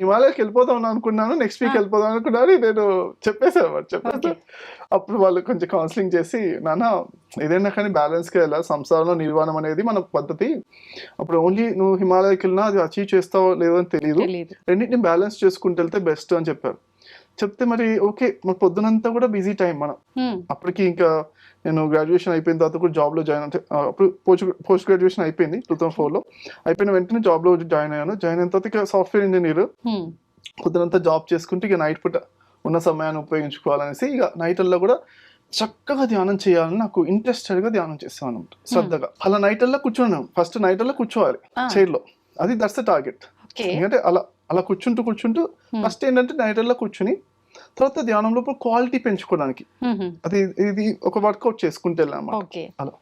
హిమాలయకి వెళ్ళిపోదాం అనుకున్నాను next week. వెళ్ళిపోదాం అనుకున్నాను నేను చెప్పేసాను అన్నమాట. చెప్పేస్తే Okay. అప్పుడు వాళ్ళు కొంచెం కౌన్సిలింగ్ చేసి నాన్న ఏదైనా కానీ బ్యాలెన్స్కి వెళ్ళాలి సంసారంలో నిర్వాణం అనేది మన పద్ధతి అప్పుడు ఓన్లీ నువ్వు హిమాలయకి వెళ్ళినా అది అచీవ్ చేస్తావో లేదో అని తెలియదు తెలియదు రెండింటిని బ్యాలెన్స్ చేసుకుంటూ వెళ్తే బెస్ట్ అని చెప్పారు చెప్తే మరి ఓకే మరి పొద్దునంతా కూడా బిజీ టైం మనం. అప్పటికి ఇంకా నేను గ్రాడ్యుయేషన్ అయిపోయిన తర్వాత కూడా జాబ్లో జాయిన్ అంటే ఆ, అప్పుడు పోస్ట్ పోస్ట్ గ్రాడ్యుయేషన్ అయిపోయింది టూ థౌసండ్ ఫోర్లో అయిపోయిన వెంటనే జాబ్లో జాయిన్ అయ్యాను. జాయిన్ అయిన తర్వాత ఇక సాఫ్ట్వేర్ ఇంజనీర్. పొద్దునంతా జాబ్ చేసుకుంటే ఇక నైట్ పూట ఉన్న సమయాన్ని ఉపయోగించుకోవాలనేసి ఇక నైట్ల్లో కూడా చక్కగా ధ్యానం చేయాలని నాకు ఇంట్రెస్టెడ్గా ధ్యానం చేస్తాను అనమాట శ్రద్ధగా. అలా నైట్ల్లో కూర్చున్నాను. ఫస్ట్ నైట్ల్లో కూర్చోవాలి ఆ. చైర్లో అది దట్స్ ద టార్గెట్ ఎందుకంటే అలా అలా కూర్చుంటూ కూర్చుంటూ. ఫస్ట్ ఏంటంటే నైట్ల్లో కూర్చుని తర్వాత ధ్యానంలో క్వాలిటీ పెంచుకోవడానికి. అది ఇది ఒక వర్కౌట్ చేసుకుంటూ అలా